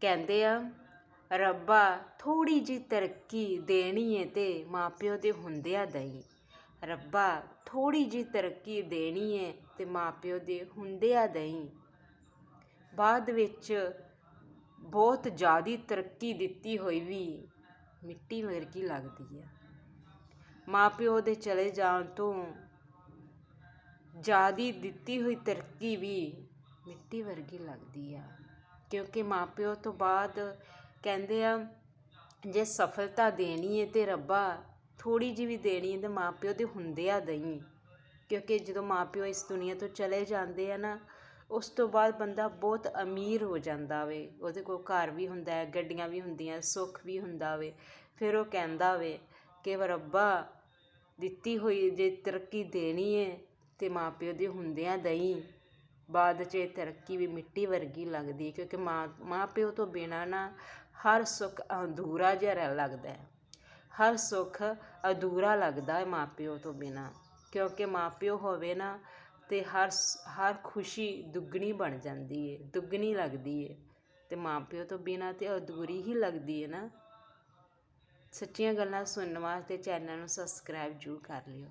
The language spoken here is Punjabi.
ਕਹਿੰਦੇ ਆ, ਰੱਬਾ, ਥੋੜ੍ਹੀ ਜਿਹੀ ਤਰੱਕੀ ਦੇਣੀ ਏ ਤੇ ਮਾਪਿਓ ਦੇ ਹੁੰਦਿਆਂ ਦਈ। ਰੱਬਾ, ਥੋੜ੍ਹੀ ਜਿਹੀ ਤਰੱਕੀ ਦੇਣੀ ਏ ਤੇ ਮਾਪਿਓ ਦੇ ਹੁੰਦਿਆਂ ਦਈ। ਬਾਅਦ ਵਿੱਚ ਬਹੁਤ ਜ਼ਿਆਦੀ ਤਰੱਕੀ ਦਿੱਤੀ ਹੋਈ ਵੀ ਮਿੱਟੀ ਵਰਗੀ ਲੱਗਦੀ ਆ। ਮਾਪਿਓ ਦੇ ਚਲੇ ਜਾਣ ਤੋਂ ਜ਼ਿਆਦੀ ਦਿੱਤੀ ਹੋਈ ਤਰੱਕੀ ਵੀ ਮਿੱਟੀ ਵਰਗੀ ਲੱਗਦੀ ਆ। ਕਿਉਂਕਿ ਮਾਂ ਪਿਓ ਤੋਂ ਬਾਅਦ ਕਹਿੰਦੇ ਆ, ਜੇ ਸਫਲਤਾ ਦੇਣੀ ਹੈ ਤਾਂ ਰੱਬਾ ਥੋੜ੍ਹੀ ਜਿਹੀ ਵੀ ਦੇਣੀ ਹੈ ਤਾਂ ਮਾਂ ਪਿਓ ਦੇ ਹੁੰਦੇ ਆ ਦਈ। ਕਿਉਂਕਿ ਜਦੋਂ ਮਾਂ ਪਿਓ ਇਸ ਦੁਨੀਆ ਤੋਂ ਚਲੇ ਜਾਂਦੇ ਆ ਨਾ, ਉਸ ਤੋਂ ਬਾਅਦ ਬੰਦਾ ਬਹੁਤ ਅਮੀਰ ਹੋ ਜਾਂਦਾ ਵੇ। ਉਹਦੇ ਕੋਲ ਘਰ ਵੀ ਹੁੰਦਾ ਗੱਡੀਆਂ ਵੀ ਹੁੰਦੀਆਂ, ਸੁੱਖ ਵੀ ਹੁੰਦਾ ਵੇ। ਫਿਰ ਉਹ ਕਹਿੰਦਾ ਵੇ ਕਿ ਰੱਬਾ ਦਿੱਤੀ ਹੋਈ ਜੇ ਤਰੱਕੀ ਦੇਣੀ ਹੈ ਤੇ ਮਾਪਿਓ ਦੇ ਹੁੰਦਿਆਂ ਦਈ। ਬਾਅਦ 'ਚ ਇਹ ਤਰੱਕੀ ਵੀ ਮਿੱਟੀ ਵਰਗੀ ਲੱਗਦੀ ਹੈ, ਕਿਉਂਕਿ ਮਾਂ ਮਾਂ ਪਿਓ ਤੋਂ ਬਿਨਾਂ ਨਾ ਹਰ ਸੁੱਖ ਅਧੂਰਾ ਜਿਹਾ ਰਹਿ ਲੱਗਦਾ ਹਰ ਸੁੱਖ ਅਧੂਰਾ ਲੱਗਦਾ ਹੈ ਮਾਂ ਪਿਓ ਤੋਂ ਬਿਨਾਂ, ਕਿਉਂਕਿ ਮਾਂ ਪਿਓ ਹੋਵੇ ਨਾ ਤੇ ਹਰ ਸ- ਹਰ ਖੁਸ਼ੀ ਦੁੱਗਣੀ ਬਣ ਜਾਂਦੀ ਹੈ, ਦੁੱਗਣੀ ਲੱਗਦੀ ਹੈ। ਤੇ ਮਾਂ ਪਿਓ ਤੋਂ ਬਿਨਾਂ ਤੇ ਅਧੂਰੀ ਹੀ ਲੱਗਦੀ ਹੈ ਨਾ। ਸੱਚੀਆਂ ਗੱਲਾਂ ਸੁਣਨ ਵਾਸਤੇ ਚੈਨਲ ਨੂੰ ਸਬਸਕ੍ਰਾਈਬ ਜ਼ਰੂਰ ਕਰ ਲਿਓ।